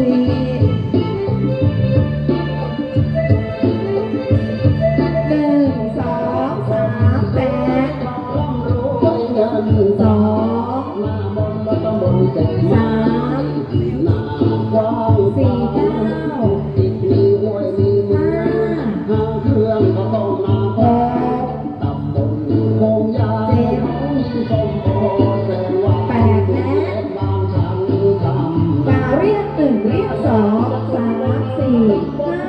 You. ห้า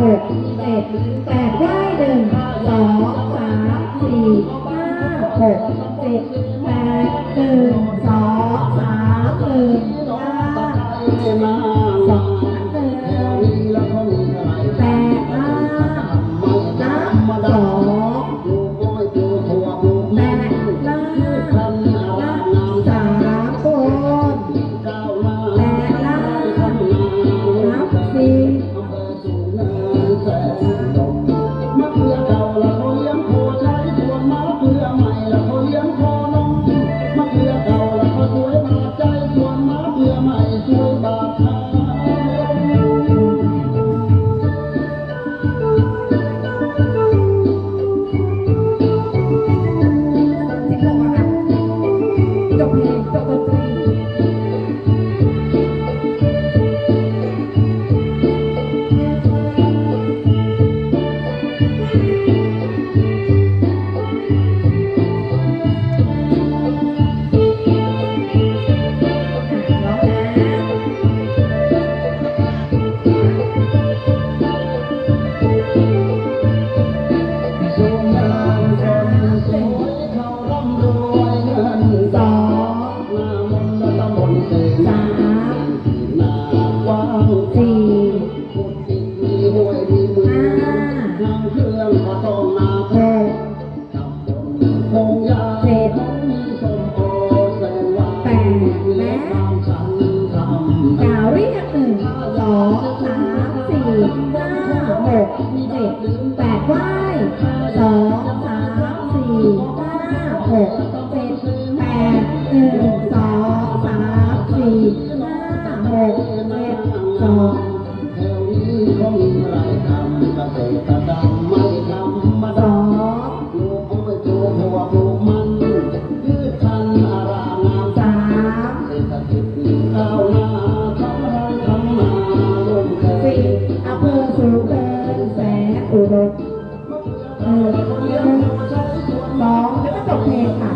หกเจ็ดแปดได้หนึ่งสองสามสี่ห้าหกเจ็ด Thank you. มีเด็กแปดไหว้สองสามสี่ห้าหกเจ็ดแปดหนึ่งสองสามสี่ห้าหกเจ็ดสองแถวนี้ก็มีรายกรเกษตรกร หงสองแล้วก็จบเพลงค่ะ